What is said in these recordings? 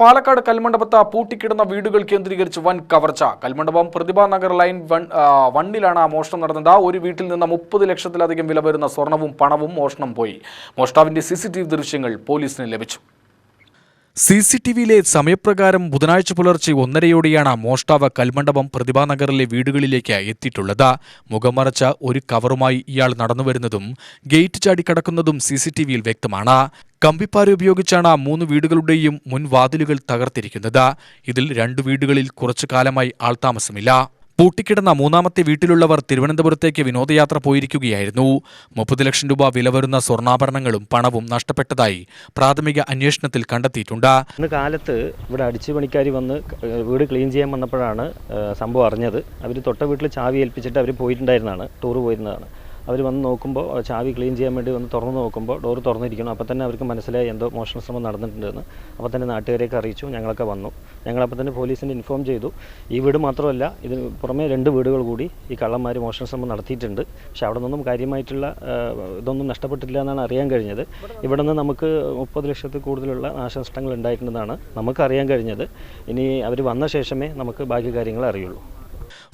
പാലക്കാട് കൽമണ്ഡപത്ത് പൂട്ടിക്കിടന്ന വീടുകൾ കേന്ദ്രീകരിച്ച് വൻ കവർച്ച. കൽമണ്ഡപം പ്രതിഭാ നഗർ ലൈൻ വൺ വണ്ണിലാണ് മോഷണം നടന്നത്. ഒരു വീട്ടിൽ നിന്ന് മുപ്പത് ലക്ഷത്തിലധികം വില വരുന്ന സ്വർണവും പണവും മോഷണം പോയി. മോഷ്ടാവിന്റെ സിസിടിവി ദൃശ്യങ്ങൾ പോലീസിന് ലഭിച്ചു. സി സി ടി വിയിലെ സമയപ്രകാരം ബുധനാഴ്ച പുലർച്ചെ ഒന്നരയോടെയാണ് മോഷ്ടാവ് കൽമണ്ഡപം പ്രതിഭാനഗറിലെ വീടുകളിലേക്ക് എത്തിയിട്ടുള്ളത്. മുഖമറച്ച ഒരു കവറുമായി ഇയാൾ നടന്നുവരുന്നതും ഗേറ്റ് ചാടി കടക്കുന്നതും സി സി ടി വിയിൽ വ്യക്തമാണ്. കമ്പിപ്പാര ഉപയോഗിച്ചാണ് മൂന്ന് വീടുകളുടെയും മുൻവാതിലുകൾ തകർത്തിരിക്കുന്നത്. ഇതിൽ രണ്ടു വീടുകളിൽ കുറച്ചു കാലമായി ആൾതാമസമില്ല പൂട്ടിക്കിടന്ന മൂന്നാമത്തെ വീട്ടിലുള്ളവർ തിരുവനന്തപുരത്തേക്ക് വിനോദയാത്ര പോയിരിക്കുകയായിരുന്നു. മുപ്പത് ലക്ഷം രൂപ വില വരുന്ന സ്വർണാഭരണങ്ങളും പണവും നഷ്ടപ്പെട്ടതായി പ്രാഥമിക അന്വേഷണത്തിൽ കണ്ടെത്തിയിട്ടുണ്ട്. ഇന്ന് കാലത്ത് ഇവിടെ അടിച്ചു പണിക്കാരി വന്ന് വീട് ക്ലീൻ ചെയ്യാൻ വന്നപ്പോഴാണ് സംഭവം അറിഞ്ഞത്. അവർ തൊട്ട വീട്ടിൽ ചാവി ഏൽപ്പിച്ചിട്ട് അവർ പോയിട്ടുണ്ടായിരുന്നതാണ് ടൂർ പോയിരുന്നതാണ്. അവർ വന്ന് നോക്കുമ്പോൾ ചാവി ക്ലീൻ ചെയ്യാൻ വേണ്ടി വന്ന് തുറന്ന് നോക്കുമ്പോൾ ഡോർ തുറന്നിരിക്കണം. അപ്പോൾ തന്നെ അവർക്ക് മനസ്സിലായി എന്തോ മോഷണ ശ്രമം നടന്നിട്ടുണ്ടെന്ന്. അപ്പോൾ തന്നെ നാട്ടുകാരെയൊക്കെ അറിയിച്ചു ഞങ്ങളൊക്കെ വന്നു. ഞങ്ങളപ്പോൾ തന്നെ പോലീസിന് ഇൻഫോം ചെയ്തു. ഈ വീട് മാത്രമല്ല ഇതിന് പുറമെ രണ്ട് വീടുകൾ കൂടി ഈ കള്ളന്മാർ മോഷണ ശ്രമം നടത്തിയിട്ടുണ്ട്. പക്ഷേ അവിടെ നിന്നും കാര്യമായിട്ടുള്ള ഇതൊന്നും നഷ്ടപ്പെട്ടില്ല എന്നാണ് അറിയാൻ കഴിഞ്ഞത്. ഇവിടെ നിന്ന് നമുക്ക് മുപ്പത് ലക്ഷത്തിൽ കൂടുതലുള്ള നാശനഷ്ടങ്ങൾ ഉണ്ടായിട്ടുണ്ടെന്നാണ് നമുക്കറിയാൻ കഴിഞ്ഞത്. ഇനി അവർ വന്ന ശേഷമേ നമുക്ക് ബാക്കി കാര്യങ്ങൾ അറിയുള്ളൂ.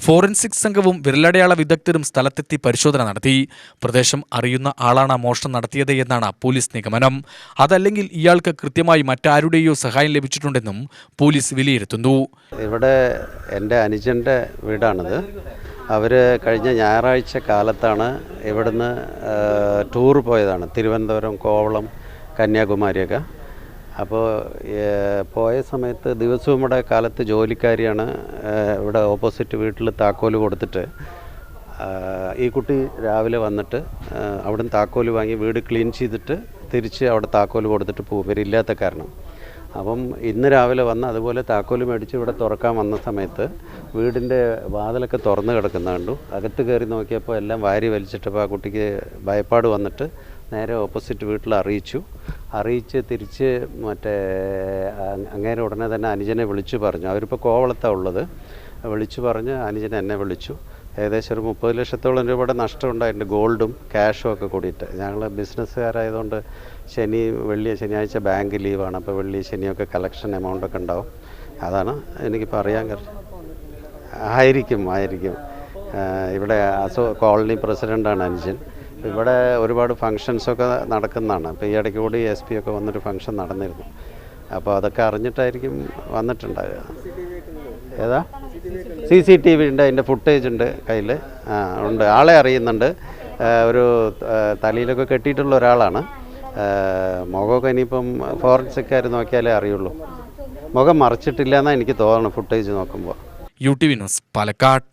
ഫോറൻസിക് സംഘവും വിരലടയാള വിദഗ്ധരും സ്ഥലത്തെത്തി പരിശോധന നടത്തി. പ്രദേശം അറിയുന്ന ആളാണ് മോഷണം നടത്തിയത് എന്നാണ് പോലീസ് നിഗമനം. അതല്ലെങ്കിൽ ഇയാൾക്ക് കൃത്യമായി മറ്റാരുടെയോ സഹായം ലഭിച്ചിട്ടുണ്ടെന്നും പോലീസ് വിലയിരുത്തുന്നു. ഇവിടെ എന്റെ അനുജന്റെ വീടാണിത്. അവർ കഴിഞ്ഞ ഞായറാഴ്ച കാലത്താണ് ഇവിടുന്ന് ടൂർ പോയതാണ്. തിരുവനന്തപുരം കോവളം കന്യാകുമാരിയൊക്കെ. അപ്പോൾ പോയ സമയത്ത് ദിവസവും ഇവിടെ കാലത്ത് ജോലിക്കാരിയാണ് ഇവിടെ ഓപ്പോസിറ്റ് വീട്ടിൽ താക്കോൽ കൊടുത്തിട്ട് ഈ കുട്ടി രാവിലെ വന്നിട്ട് അവിടെ നിന്ന് താക്കോൽ വാങ്ങി വീട് ക്ലീൻ ചെയ്തിട്ട് തിരിച്ച് അവിടെ താക്കോൽ കൊടുത്തിട്ട് പോകും കാരണം. അപ്പം ഇന്ന് രാവിലെ വന്ന് അതുപോലെ താക്കോൽ മേടിച്ച് ഇവിടെ തുറക്കാൻ വന്ന സമയത്ത് വീടിന്റെ വാതിലൊക്കെ തുറന്ന് കിടക്കുന്ന കണ്ടു. അകത്ത് കയറി നോക്കിയപ്പോൾ എല്ലാം വാരി വലിച്ചിട്ടപ്പോൾ ആ കുട്ടിക്ക് ഭയപ്പാട് വന്നിട്ട് നേരെ ഓപ്പോസിറ്റ് വീട്ടിൽ അറിയിച്ചു. അറിയിച്ച് തിരിച്ച് മറ്റേ അങ്ങനെ ഉടനെ തന്നെ അനുജനെ വിളിച്ചു പറഞ്ഞു. അവരിപ്പോൾ കോവളത്താണ് ഉള്ളത്. വിളിച്ചു പറഞ്ഞ് അനുജൻ എന്നെ വിളിച്ചു. ഏകദേശം ഒരു മുപ്പത് ലക്ഷത്തോളം രൂപയുടെ നഷ്ടമുണ്ടായിട്ടുണ്ട്. ഗോൾഡും ക്യാഷും ഒക്കെ കൂടിയിട്ട്. ഞങ്ങൾ ബിസിനസ്സുകാരായതുകൊണ്ട് ശനി വെള്ളി ശനിയാഴ്ച ബാങ്ക് ലീവാണ്. അപ്പോൾ വെള്ളി ശനിയൊക്കെ കളക്ഷൻ എമൗണ്ട് ഒക്കെ ഉണ്ടാവും. അതാണ് എനിക്കിപ്പോൾ അറിയാൻ കഴിയും ആയിരിക്കും ആയിരിക്കും. ഇവിടെ അസോ കോളനി പ്രസിഡന്റാണ് അനുജൻ. ഇവിടെ ഒരുപാട് ഫങ്ഷൻസൊക്കെ നടക്കുന്നതാണ്. ഇപ്പോൾ ഈ ഇടയ്ക്ക് കൂടി എസ് പി ഒക്കെ വന്നൊരു ഫങ്ഷൻ നടന്നിരുന്നു. അപ്പോൾ അതൊക്കെ അറിഞ്ഞിട്ടായിരിക്കും വന്നിട്ടുണ്ടാവുക. ഏതാ? സി സി ടി വി ഉണ്ട് അതിന്റെ ഫുട്ടേജ് ഉണ്ട് കയ്യിൽ ആ ഉണ്ട്. ആളെ അറിയുന്നുണ്ട്. ഒരു തലയിലൊക്കെ കെട്ടിയിട്ടുള്ള ഒരാളാണ്. മുഖമൊക്കെ ഇനിയിപ്പം ഫോറൻസിക്കാർ നോക്കിയാലേ അറിയുള്ളൂ. മുഖം മറിച്ചിട്ടില്ല എന്നാണ് എനിക്ക് തോന്നുന്നു ഫുട്ടേജ് നോക്കുമ്പോൾ U T V news Palakkad.